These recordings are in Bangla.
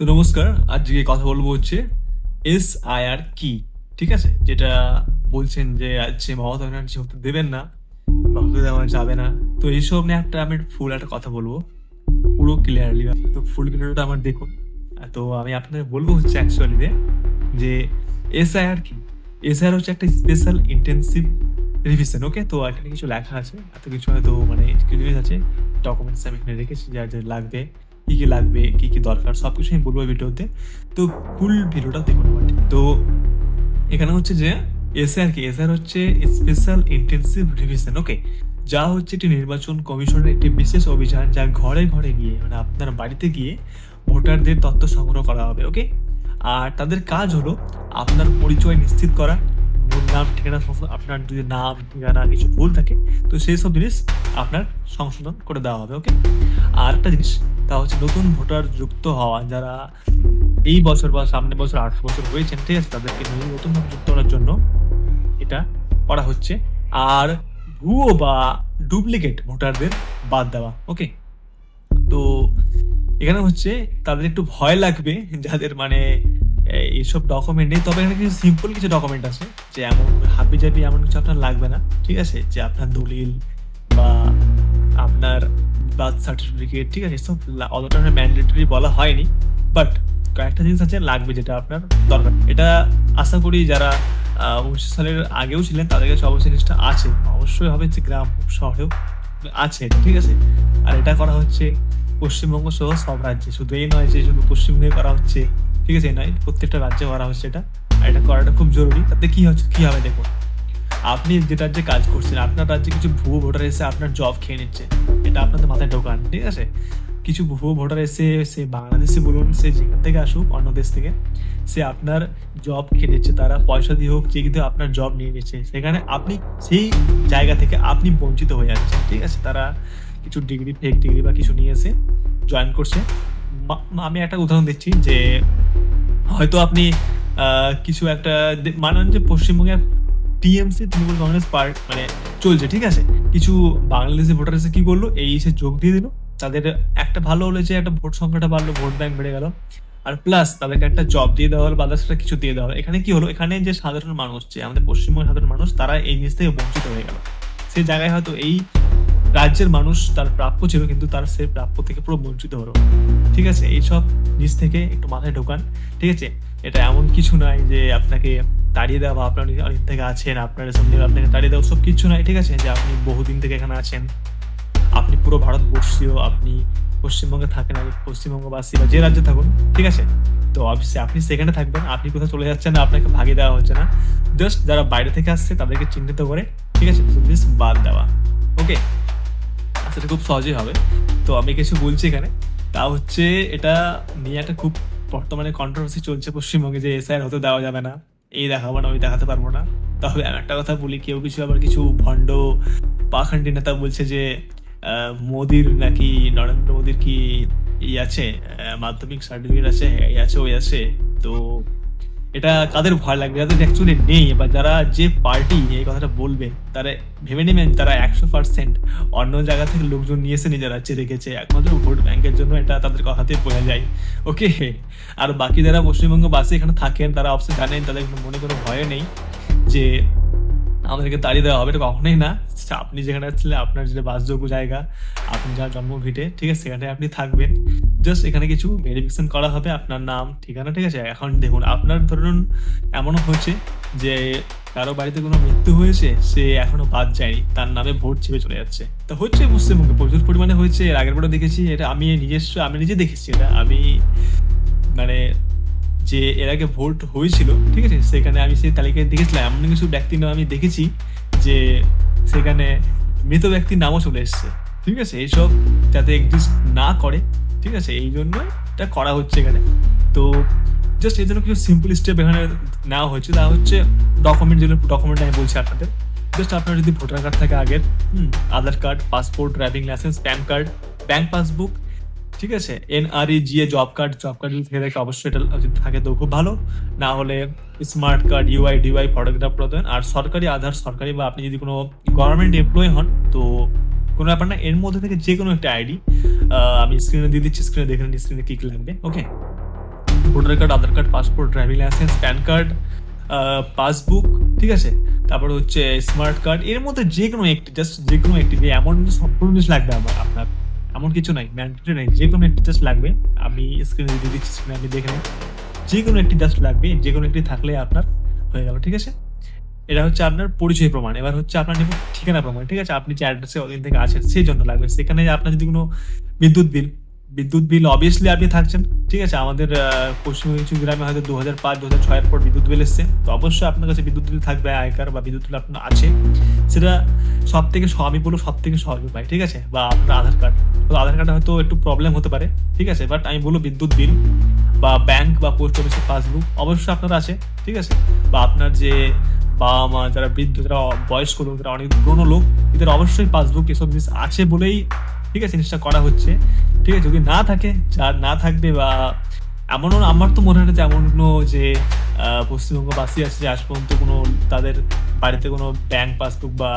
তো নমস্কার, আজকে কথা বলব হচ্ছে এস আই আর কি, ঠিক আছে? যেটা বলছেন যে আজকে মমতা ব্যানার্জি হতে দেবেন না হতে দেওয়া যাবে না। তো এইসব নিয়ে একটা আমি ফুল একটা কথা বলব, পুরো ক্লিয়ারলি তো ফুল ভিডিওটা আমার দেখুন। তো আমি আপনাদের বলব হচ্ছে অ্যাকচুয়ালি যে এস আই আর কি? এস আর হচ্ছে একটা স্পেশাল ইন্টেন্সিভ রিভিশন ওকে তো এখানে কিছু লেখা আছে, এত কিছু হয়তো মানে কিছু আছে ডকুমেন্টস আমি এখানে রেখেছি, যার যা লাগবে। কি কি লাগবে, কি কি দরকার সব কিছু আমি বলব ভিডিওতে। তো ফুল ভিডিওটা দেখুন তো এখানে হচ্ছে যে এসআর কি? এসআর হচ্ছে স্পেশাল ইন্টেন্সিভ রিভিশন ওকে যা হচ্ছে একটি নির্বাচন কমিশনের একটি বিশেষ অভিযান যা ঘরে ঘরে গিয়ে মানে আপনার বাড়িতে গিয়ে ভোটারদের তথ্য সংগ্রহ করা হবে ওকে আর তাদের কাজ হলো আপনার পরিচয় নিশ্চিত করা নাম, ঠিকানা, সমস্ত আপনার যদি নাম, ঠিকানা কিছু ভুল থাকে, তো সেই সব জিনিস আপনার সংশোধন করে দেওয়া হবে ওকে আর একটা জিনিস, তা হচ্ছে নতুন ভোটার যুক্ত হওয়া। যারা এই বছর বা সামনের বছর আঠারো বছর হয়েছেন, ঠিক আছে? তাদেরকে নিয়ে নতুন ভাবে যুক্ত করার জন্য এটা করা হচ্ছে। আর ভুয়ো বা ডুপ্লিকেট ভোটারদের বাদ দেওয়া ওকে তো এখানে হচ্ছে তাদের একটু ভয় লাগবে, যাদের মানে এইসব ডকুমেন্ট নেই। তবে এখানে কিছু সিম্পল কিছু ডকুমেন্ট আছে, যে এমন হাবি জাবি এমন কিছু আপনার লাগবে না, ঠিক আছে? যে আপনার দলিল বা আপনার বার্থ সার্টিফিকেট ঠিক আছে? এসব অতটা ম্যান্ডেটরি বলা হয়নি বাট কয়েকটা জিনিস আছে লাগবে যেটা আপনার দরকার। এটা আশা করি যারা উনিশশো সালের আগেও ছিলেন, তাদের কাছে অবশ্যই জিনিসটা আছে। অবশ্যই হবে যে গ্রাম শহরেও আছে, ঠিক আছে? আর এটা করা হচ্ছে পশ্চিমবঙ্গ সহ সব রাজ্যে। শুধু এই নয় যে শুধু পশ্চিমবঙ্গে করা হচ্ছে। ঠিক আছে নয় প্রত্যেকটা রাজ্যে করা হচ্ছে এটা, আর এটা করাটা খুব জরুরি। তাতে কী হচ্ছে, কী হবে দেখুন। আপনি যেটা রাজ্যে কাজ করছেন, আপনার রাজ্যে কিছু ভুয়ো ভোটার এসে আপনার জব খেয়ে নিচ্ছে, এটা আপনাদের মাথায় ঢোকান, ঠিক আছে? কিছু ভুয়ো ভোটার এসে, সে বাংলাদেশে বলুন, সে যেখান থেকে আসুক, অন্য দেশ থেকে, সে আপনার জব খেয়ে নিচ্ছে, তারা পয়সা দিয়ে হোক চেক দিয়ে আপনার জব নিয়ে নিচ্ছে, সেখানে আপনি সেই জায়গা থেকে আপনি বঞ্চিত হয়ে যাচ্ছেন, ঠিক আছে? তারা কিছু ডিগ্রি ফেক ডিগ্রি বা কিছু নিয়ে এসে জয়েন করছে। আমি একটা উদাহরণ দিচ্ছি যে হয়তো আপনি কিছু একটা মানেন যে পশ্চিমবঙ্গে টিএমসি, তৃণমূল কংগ্রেস পার্ট মানে চলছে, ঠিক আছে? কিছু বাংলাদেশি ভোটার এসে কি করল? এই এসে যোগ দিয়ে দিল। তাদের একটা ভালো হলো যে একটা ভোট সংখ্যাটা বাড়লো, ভোট ব্যাংক বেড়ে গেল। আর প্লাস তাদেরকে একটা জব দিয়ে দেওয়া হলো, বা একটা কিছু দিয়ে দেওয়া হলো। এখানে কি হলো? এখানে যে সাধারণ মানুষ, যে আমাদের পশ্চিমবঙ্গের সাধারণ মানুষ, তারা এই জিনিস থেকে বঞ্চিত হয়ে গেল। সেই জায়গায় হয়তো এই রাজ্যের মানুষ তার প্রাপ্য ছিল, কিন্তু তার সেই প্রাপ্য থেকে পুরো বঞ্চিত হলো। ঠিক আছে? এইসব জিনিস থেকে একটু মাথায় ঢোকান। ঠিক আছে? এটা এমন কিছু নয় যে আপনাকে তাড়িয়ে দেওয়া বা আপনার অনেক থেকে আছেন, আপনার সামনে আপনাকে তাড়িয়ে দেওয়া সব কিছু নয়। ঠিক আছে? যে আপনি বহুদিন থেকে এখানে আছেন। আপনি পুরো ভারতবর্ষীয়, আপনি পশ্চিমবঙ্গে থাকেন আমি পশ্চিমবঙ্গবাসী বা যে রাজ্যে থাকুন। ঠিক আছে? তো অবশ্যই আপনি সেখানে থাকবেন, আপনি কোথাও চলে যাচ্ছেন না আপনাকে ভাগে দেওয়া হচ্ছে না। জাস্ট যারা বাইরে থেকে আসছে, তাদেরকে চিহ্নিত করে, ঠিক আছে? বাদ দেওয়া। ওকে সেটা খুব সহজেই হবে। তো আমি কিছু বলছি এখানে। তা হচ্ছে এটা নিয়ে একটা খুব বর্তমানে কন্ট্রোভার্সি চলছে পশ্চিমবঙ্গে যে এসআইআর হতে দেওয়া যাবে না, এই দেখাবো না ওই দেখাতে পারব না। তবে আমি একটা কথা বলি, কেউ কিছু আবার কিছু ভণ্ড পাখান্ডি নেতা বলছে যে মোদির নাকি নরেন্দ্র মোদির কি ই আছে মাধ্যমিক সার্টিফিকেট আছে, এই আছে, ওই আছে। তো এটা কাদের ভয় লাগবে? যাদের অ্যাকচুয়ালি নেই বা যারা যে পার্টি এই কথাটা বলবে, তারা ভেবে নেবেন, তারা একশো পার্সেন্ট অন্য জায়গা থেকে লোকজন নিয়েছে এসে চেয়ে রেখেছে। একমাত্র ভোট ব্যাংকের জন্য এটা তাদের কথাতে বোঝা যায়। ওকে? আর বাকি যারা পশ্চিমবঙ্গ বাসে এখানে থাকেন, তারা অবশ্যই জানেন, তাদের মনে কোনো ভয় নেই যে আমাদেরকে তাড়িয়ে দেওয়া হবে, এটা কখনোই না। আপনি যেখানে ছিলেন আপনার যেটা বাসযোগ্য জায়গা, আপনি যার জন্ম ভিটে, ঠিক আছে? সেখানে আপনি থাকবেন। জাস্ট এখানে কিছু ভেরিফিকেশন করা হবে, আপনার নাম, ঠিকানা, ঠিক আছে? এখন দেখুন, আপনার ধরুন এমনও হয়েছে যে কারও বাড়িতে কোনো মৃত্যু হয়েছে, সে এখনও বাদ যায়নি, তার নামে ভোট চেপে চলে যাচ্ছে। তো হচ্ছে পশ্চিমবঙ্গে প্রচুর পরিমাণে হয়েছে, এর আগের বারে দেখেছি, এটা আমি নিজস্ব, আমি নিজে দেখেছি এটা। আমি মানে যে এর আগে ভোট হয়েছিল, ঠিক আছে? সেখানে আমি সেই তালিকায় দেখেছিলাম, এমন কিছু ব্যক্তি নাম আমি দেখেছি যে সেখানে মৃত ব্যক্তির নামও চলে এসছে, ঠিক আছে? এইসব যাতে এক্সিস্ট না করে, ঠিক আছে? এই জন্যই এটা করা হচ্ছে এখানে। তো জাস্ট এই জন্য কিছু সিম্পল স্টেপ এখানে নেওয়া হয়েছে। তা হচ্ছে ডকুমেন্ট যেগুলো ডকুমেন্ট আমি বলছি আপনাদের। জাস্ট আপনার যদি ভোটার কার্ড থাকে আগের Aadhaar card passport driving licence PAN card bank passbook ঠিক আছে? NREGA job card job card যদি থেকে থাকে অবশ্যই এটা যদি থাকে তো খুব ভালো। না হলে smart card UIDAI photograph প্রদান। আর সরকারি আধার, সরকারি বা আপনি যদি কোনো গভর্নমেন্ট এমপ্লয়ি হন, তো কোনো ব্যাপার না, এর মধ্যে থেকে যে কোনো একটা আইডি আমি স্ক্রিনে দিয়ে দিচ্ছি স্ক্রিনে দেখে নিন স্ক্রিনে কি কি লাগবে okay voter card Aadhaar card passport driving licence PAN card passbook ঠিক আছে? তারপর হচ্ছে স্মার্ট কার্ড এর মধ্যে যে কোনো একটি জাস্ট যে কোনো একটি যে এমন সম্পূর্ণ জিনিস লাগবে আমার, আপনার। এমন কিছু নাই ম্যান্ডেটরি নাই যে কোনো একটি জাস্ট লাগবে, আমি স্ক্রিনে দিয়ে দিচ্ছি স্ক্রিনে আপনি দেখে নিন যে কোনো একটি জাস্ট লাগবে যে কোনো একটি থাকলে আপনার হয়ে গেল, ঠিক আছে? এটা হচ্ছে আপনার পরিচয় প্রমাণ, এবার হচ্ছে আপনার ঠিকানা প্রমাণ, ঠিক আছে? আপনি যে অ্যাড্রেসে ওদিন থেকে আছেন, সেই জন্য লাগবে। সেখানে আপনার যদি কোনো বিদ্যুৎ বিল বিদ্যুৎ বিল অবভিয়াসলি আপনি থাকছেন, ঠিক আছে? আমাদের পশ্চিম কিছু গ্রামে হয়তো দু হাজার পাঁচ দু হাজার ছয়ের পর বিদ্যুৎ বিল এসছে। তো অবশ্যই আপনার কাছে বিদ্যুৎ বিল থাকবে, আয়কার বা বিদ্যুৎ বিল আপনার আছে। সেটা সব থেকে আমি বলব সব থেকে সহজ উপায়, ঠিক আছে? বা আপনার আধার কার্ড। তো আধার কার্ডে হয়তো একটু প্রবলেম হতে পারে, ঠিক আছে? বাট আমি বলব বিদ্যুৎ বিল বা ব্যাংক বা পোস্ট অফিসের পাসবুক অবশ্যই আপনার আছে, ঠিক আছে? বা আপনার যে বাবা মা যারা বৃদ্ধ, যারা বয়স্ক লোক, যারা অনেক পুরনো লোক, এদের অবশ্যই পাসবুক এসব জিনিস আছে বলেই ঠিক আছে, জিনিসটা করা হচ্ছে। ঠিক আছে, যদি না থাকে যার না থাকবে বা এমনও আমার তো মনে হয় যে এমন কোনো যে পশ্চিমবঙ্গবাসী আছে যে আজ পর্যন্ত কোনো তাদের বাড়িতে কোনো ব্যাংক পাসবুক বা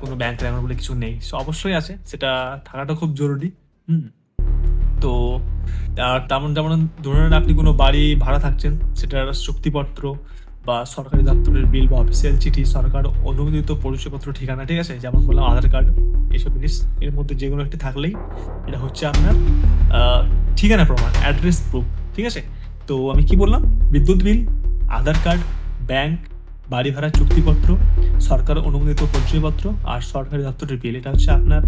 কোনো ব্যাংক এমন বলে কিছু নেই। অবশ্যই আছে, সেটা থাকাটা খুব জরুরি, হুম। তো, আর তেমন যেমন ধরুন আপনি কোনো বাড়ি ভাড়া থাকছেন, সেটার চুক্তিপত্র বা সরকারি দপ্তরের বিল বা অফিসিয়াল চিঠি, সরকার অনুমোদিত পরিচয়পত্র, ঠিকানা, ঠিক আছে? যেমন বললাম, আধার কার্ড এইসব জিনিস, এর মধ্যে যে কোনো একটি থাকলেই এটা হচ্ছে আপনার ঠিকানা প্রমাণ অ্যাড্রেস প্রুফ ঠিক আছে? তো আমি কি বললাম? বিদ্যুৎ বিল আধার কার্ড ব্যাংক বাড়ি ভাড়া চুক্তিপত্র, সরকার অনুমোদিত পরিচয়পত্র আর সরকারি দপ্তরের বিল এটা হচ্ছে আপনার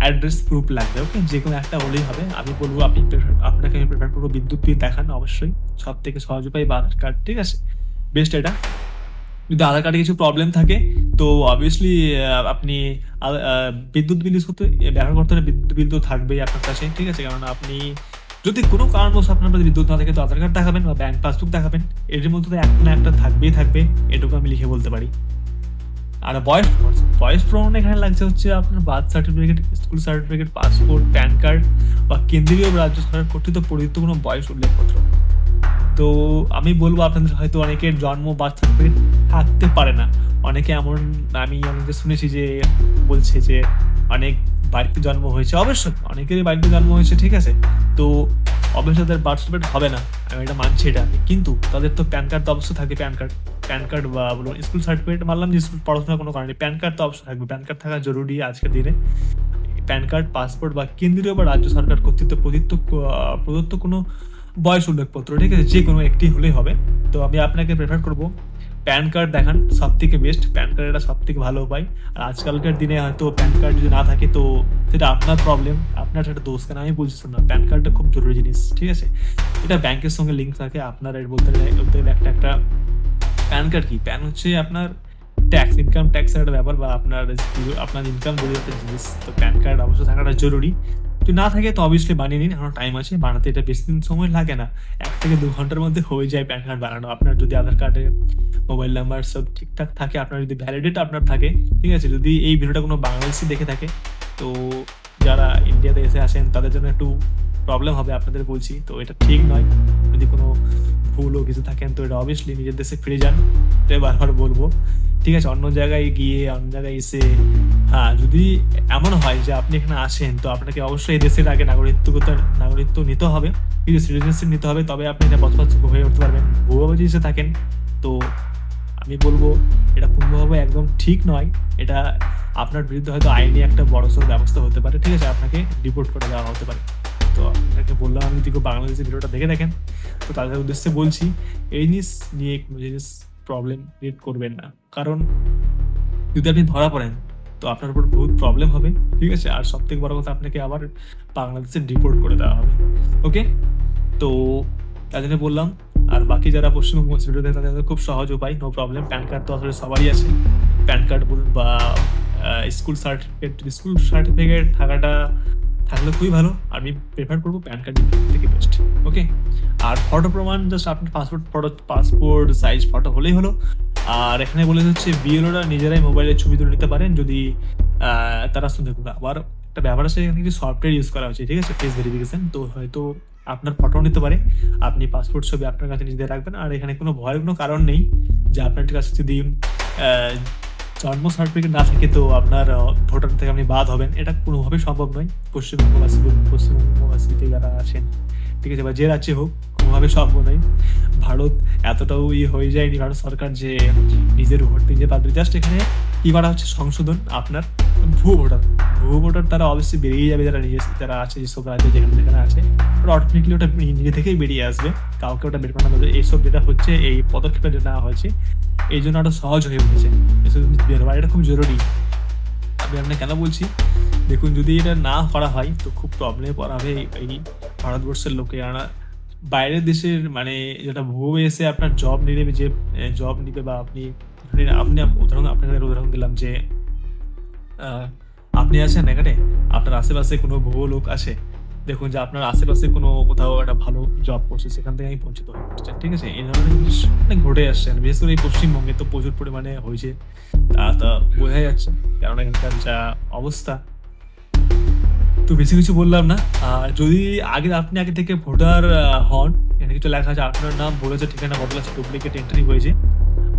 অ্যাড্রেস প্রুফ লাগবে ওকে যে কোনো একটা হলেই হবে। আমি বলব, আপনি আপনাকে আমি প্রেফার করব বিদ্যুৎ বিল দেখান, অবশ্যই। সব থেকে সহজ উপায় বা আধার কার্ড ঠিক আছে? বেস্ট এটা। যদি আধার কার্ডে কিছু প্রবলেম থাকে, তো অবভিয়াসলি আপনি বিদ্যুৎ বিল ইউজ করতে ব্যবহার করতে হলে বিদ্যুৎ বিল তো থাকবেই আপনার কাছে, ঠিক আছে? কারণ আপনি, যদি কোনো কারণবশ আপনার কাছে বিদ্যুৎ না থাকে, তো আধার কার্ড দেখাবেন বা ব্যাংক পাসবুক দেখাবেন। এর মধ্যে তো একটা না একটা থাকবেই থাকবে, এটুকু আমি লিখে বলতে পারি। আর বয়স বয়স প্রমাণ এখানে লাগছে হচ্ছে আপনার birth certificate school certificate passport PAN card বা কেন্দ্রীয় রাজ্য সরকার কর্তৃক প্রদত্ত কোনো বয়স উল্লেখপত্র। তো আমি বলব আপনাদের হয়তো অনেকের জন্ম সার্টিফিকেট থাকতে পারে না। অনেকে এমন, আমি অনেকে শুনেছি যে বলছে যে অনেক বাড়িতে জন্ম হয়েছে। অবশ্যই অনেকেরই বাড়িতে জন্ম হয়েছে, ঠিক আছে? তো অবশ্যই তাদের বার্থ সার্টিফিকেট হবে না, আমি এটা মানছি এটা। কিন্তু তাদের তো প্যান কার্ড তো অবশ্যই থাকে, প্যান কার্ড প্যান কার্ড বা বলুন স্কুল সার্টিফিকেট, মানলাম যে স্কুল পড়াশোনার কোনো কারণে। প্যান কার্ড তো অবশ্যই থাকবে, প্যান কার্ড থাকা জরুরি আজকের দিনে। প্যান কার্ড, পাসপোর্ট বা কেন্দ্রীয় বা রাজ্য সরকার কর্তৃক প্রদত্ত প্রদত্ত কোনো বয়স উল্লেখপত্র, ঠিক আছে? যে কোনো একটি হলেই হবে। তো আমি আপনাকে প্রেফার করব প্যান কার্ড দেখান সব থেকে বেস্ট প্যান কার্ড এটা সব থেকে ভালো উপায়। আর আজকালকার দিনে হয়তো প্যান কার্ড যদি না থাকে, তো সেটা আপনার প্রবলেম আপনার সেটা দোষ কেন? আমি বলছি না প্যান কার্ডটা খুব জরুরি জিনিস, ঠিক আছে? এটা ব্যাংকের সঙ্গে লিঙ্ক থাকে, আপনার এর বলতে গেলে একটা একটা প্যান কার্ড কি? প্যান হচ্ছে আপনার ট্যাক্স ইনকাম ট্যাক্সের একটা ব্যাপার বা আপনার আপনার ইনকাম বলে একটা জিনিস। তো প্যান কার্ড অবশ্যই থাকাটা জরুরি। যদি না থাকে তো অবভিয়াসলি বানিয়ে নিন, এখনও টাইম আছে, বানাতে এটা বেশি দিন সময় লাগে না। এক থেকে দু ঘণ্টার মধ্যে হয়ে যায় প্যান কার্ড বানানো। আপনার যদি আধার কার্ডে মোবাইল নাম্বার সব ঠিকঠাক থাকে, আপনার যদি ভ্যালিডেট আপনার থাকে, ঠিক আছে? যদি এই ভিডিওটা কোনো বাংলাদেশি দেখে থাকে, তো যারা ইন্ডিয়াতে এসে আসেন, তাদের জন্য একটু প্রবলেম হবে আপনাদের বলছি। তো এটা ঠিক নয়। যদি কোনো ভুল ও কিছু থাকেন তো এটা অবভিয়াসলি নিজের দেশে ফিরে যান। এটাই বারবার বলব। ঠিক আছে, অন্য জায়গায় গিয়ে, অন্য জায়গায় এসে হ্যাঁ যদি এমন হয় যে আপনি এখানে আসেন, তো আপনাকে অবশ্যই দেশের আগে নাগরিকত্ব নাগরিকত্ব নিতে হবে। কিন্তু সিটিজেনশিপ নিতে হবে, তবে আপনি এটা বসবাস হয়ে উঠতে পারবেন। ভূভাবে যদি থাকেন, তো আমি বলব, এটা পূর্ণভাবে একদম ঠিক নয়। এটা আপনার বিরুদ্ধে হয়তো আইনি একটা বড়সড় ব্যবস্থা হতে পারে। ঠিক আছে, আপনাকে ডিপোর্ট করে দেওয়া হতে পারে। তো আপনাকে বললাম আমি কেউ বাংলাদেশের ভিডিওটা দেখে দেখেন তো তাদের উদ্দেশ্যে বলছি, এই জিনিস নিয়ে কোনো জিনিস প্রবলেম ক্রিয়েট করবেন না। কারণ যদি আপনি ধরা পড়েন, তো আপনার উপর বহুত প্রবলেম হবে, ঠিক আছে? আর সব থেকে বড় কথা, আপনাকে আবার বাংলাদেশে ডিপোর্ট করে দেওয়া হবে ওকে তো তাই জন্য বললাম, আর বাকি যারা পশ্চিমবঙ্গ ভিডিও দেখে, তাদের খুব সহজ উপায় নো প্রবলেম প্যান কার্ড তো আসলে সবারই আছে। প্যান কার্ড বলুন বা স্কুল সার্টিফিকেট স্কুল সার্টিফিকেট থাকাটা থাকলে খুবই ভালো। আমি প্রেফার করব প্যান কার্ড থেকে বেস্ট ওকে আর ফটো প্রমাণ জাস্ট আপনার passport photo passport size photo হলেই হলো। আর এখানে বলে হচ্ছে বিএলওরা নিজেরাই মোবাইলে ছবি তুলে নিতে পারেন। যদি তারা দেখুন আবার একটা ব্যাপার আছে, এখানে কিছু সফটওয়্যার ইউজ করা হচ্ছে ঠিক আছে? ফেস ভেরিফিকেশন তো হয়তো আপনার ফটো নিতে পারে। আপনি পাসপোর্ট ছবি আপনার কাছে নিজেদের রাখবেন। আর এখানে কোনো ভয়ের কোনো কারণ নেই যে আপনার কাছে যদি জন্ম সার্টিফিকেট না থাকে তো আপনার ভোটার থেকে আপনি বাদ হবেন। এটা কোনোভাবেই সম্ভব নয়। পশ্চিমবঙ্গবাসী পশ্চিমবঙ্গবাসীতে যারা আসেন ঠিক আছে, বা যে রাজ্যে হোক কোনোভাবে সম্ভব নয়। ভারত এতটাও ইয়ে হয়ে যায়নি, ভারত সরকার যে নিজের ভোট নিজে বাদ জাস্ট এখানে কি হচ্ছে সংশোধন আপনার ভুয়ো ভোটার। ভুয়ো ভোটার তারা অবশ্যই বেরিয়ে যাবে, যারা নিজে যারা আছে, যেসব রাজ্যে যেখানে যেখানে আছে। ওটা অটোমেটিকলি ওটা নিজে থেকেই বেরিয়ে আসবে। কাউকে ওটা বের করানো এইসব যেটা হচ্ছে, এই পদক্ষেপটা যেটা নেওয়া হয়েছে, এই জন্য আরও সহজ হয়ে উঠেছে। এসব বের হওয়া এটা খুব জরুরি। আমি আপনাকে কেন বলছি? দেখুন, যদি এটা না করা হয়, তো খুব প্রবলেমে পড়া হবে এই- ভারতবর্ষের লোকে। আনা বাইরের দেশের মানে যেটা ভুয়ো এসে আপনার জব নিবে, যে জব নিবে বা আপনি নিন আপনি উদাহরণ, আপনাকে উদাহরণ দিলাম যে আপনি আছেন এখানে, আপনার আশেপাশে কোনো ভুয়ো লোক আছে? দেখুন যে আপনার আশেপাশে কোনো কোথাও একটা ভালো জব করছে, সেখান থেকে আমি বঞ্চিত হয়ে পড়ছেন ঠিক আছে? এই ধরনের জিনিস অনেক ঘটে আসছে। বিশেষ করে এই পশ্চিমবঙ্গে তো প্রচুর পরিমাণে হয়েছে। তা তা বোঝাই যাচ্ছে। কারণ এখানকার যা অবস্থা, তো বেশি কিছু বললাম না। যদি আগে আপনি আগে থেকে ভোটার হন, এখানে কিছু লেখা আছে, আপনার নাম বলেছে ঠিকানা বদল আছে ডুপ্লিকেট এন্ট্রি হয়েছে।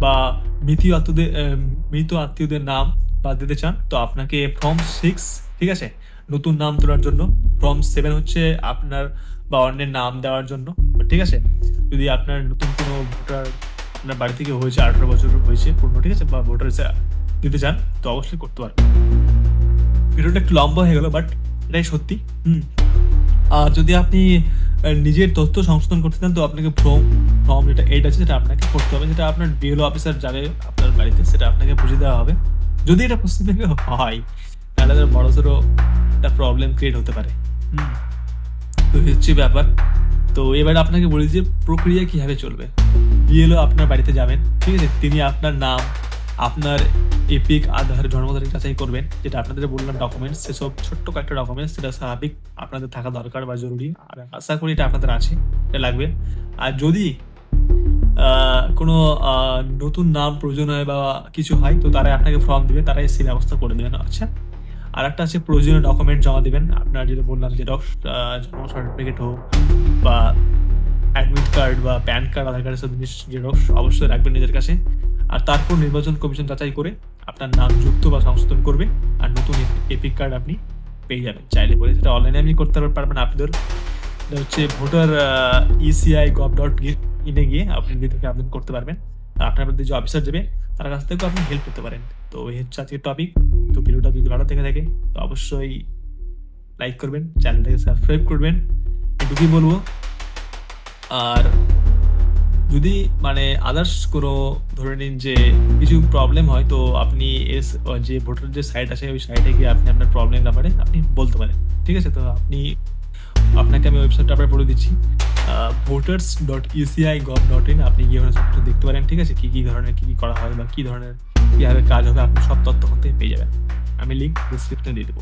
বা মৃত আত্মীয়দের মৃত আত্মীয়দের নাম বাদ দিতে চান, তো আপনাকে ফর্ম সিক্স ঠিক আছে? নতুন নাম তোলার জন্য ফর্ম সেভেন হচ্ছে আপনার বা অন্যের নাম দেওয়ার জন্য, ঠিক আছে? যদি আপনার নতুন কোনো ভোটার আপনার বাড়ি থেকে হয়েছে, আঠারো বছর হয়েছে, পূর্ণ, ঠিক আছে? বা ভোটার দিতে চান, তো অবশ্যই করতে পারবেন। ভিডিওটা একটু লম্বা হয়ে গেল বাট এটাই সত্যি, হুম। আর যদি আপনি নিজের তথ্য সংশোধন করতে চান, তো আপনাকে ফর্ম ফর্ম যেটা এইট আছে, সেটা আপনাকে করতে হবে। যেটা আপনার বিএলও অফিসার যাবে আপনার বাড়িতে, সেটা আপনাকে বুঝিয়ে দেওয়া হবে। যদি এটা পশ্চিমবঙ্গে হয়, তাহলে তার বড় সড়ো একটা প্রবলেম ক্রিয়েট হতে পারে। তো হচ্ছে ব্যাপার। তো এবার আপনাকে বলি যে প্রক্রিয়া কীভাবে চলবে। বিএলও আপনার বাড়িতে যাবেন, ঠিক আছে? তিনি আপনার নাম আপনার এপিক আধার জন্ম তারিখ যাচাই করবেন, যেটা আপনাদের বললাম ডকুমেন্টস সেসব ছোট্ট কয়েকটা ডকুমেন্টস সেটা স্বাভাবিক আপনাদের থাকা দরকার বা জরুরি। আর আশা করি এটা আপনাদের আছে, এটা লাগবে। আর যদি কোনো নতুন নাম প্রয়োজন হয় বা কিছু হয়, তো তারা আপনাকে ফর্ম দিবে, তারাই সেই ব্যবস্থা করে দেবেন। আচ্ছা? আর একটা আছে প্রয়োজনীয় ডকুমেন্ট জমা দিবেন। আপনার যেটা বললাম যে জন্ম সার্টিফিকেট হোক বা অ্যাডমিট কার্ড বা প্যান কার্ড আধার কার্ড সব জিনিস জেরক্স অবশ্যই রাখবেন নিজের কাছে। আর তারপর নির্বাচন কমিশন যাচাই করে আপনার নাম যুক্ত বা সংশোধন করবে আর নতুন এপিক কার্ড আপনি পেয়ে যাবেন। চাইলে বলে সেটা অনলাইনে আপনি করতে পারবেন আপনাদের হচ্ছে ভোটার ইসিআই গভ ডট ইনে গিয়ে আপনি নিজেকে আবেদন করতে পারবেন। আর আপনার মধ্যে যে অফিসার যাবে তার কাছ থেকেও আপনি হেল্প করতে পারেন। তো এই হচ্ছে আজকের টপিক তো ভিডিওটা যদি ভালো থেকে থাকে, তো অবশ্যই লাইক করবেন চ্যানেলটাকে সাবস্ক্রাইব করবেন। এটুকুই বলব। আর যদি মানে আদার্স কোনো ধরে নিন যে কিছু প্রবলেম হয়, তো আপনি এস যে ভোটার যে সাইট আছে, ওই সাইটে গিয়ে আপনি আপনার প্রবলেম ব্যাপারে আপনি বলতে পারেন। ঠিক আছে? তো আপনি, আপনাকে আমি ওয়েবসাইটটা আবার বলে দিচ্ছি। Voters dot ECI gov dot in আপনি গিয়ে ওখানে দেখতে পারেন, ঠিক আছে? কী কী ধরনের, কী কী করা হয় বা কী ধরনের, কীভাবে কাজ হবে, আপনি সব তথ্য ওখান থেকে পেয়ে যাবেন। আমি লিঙ্ক ডিসক্রিপশনে দিয়ে দেবো।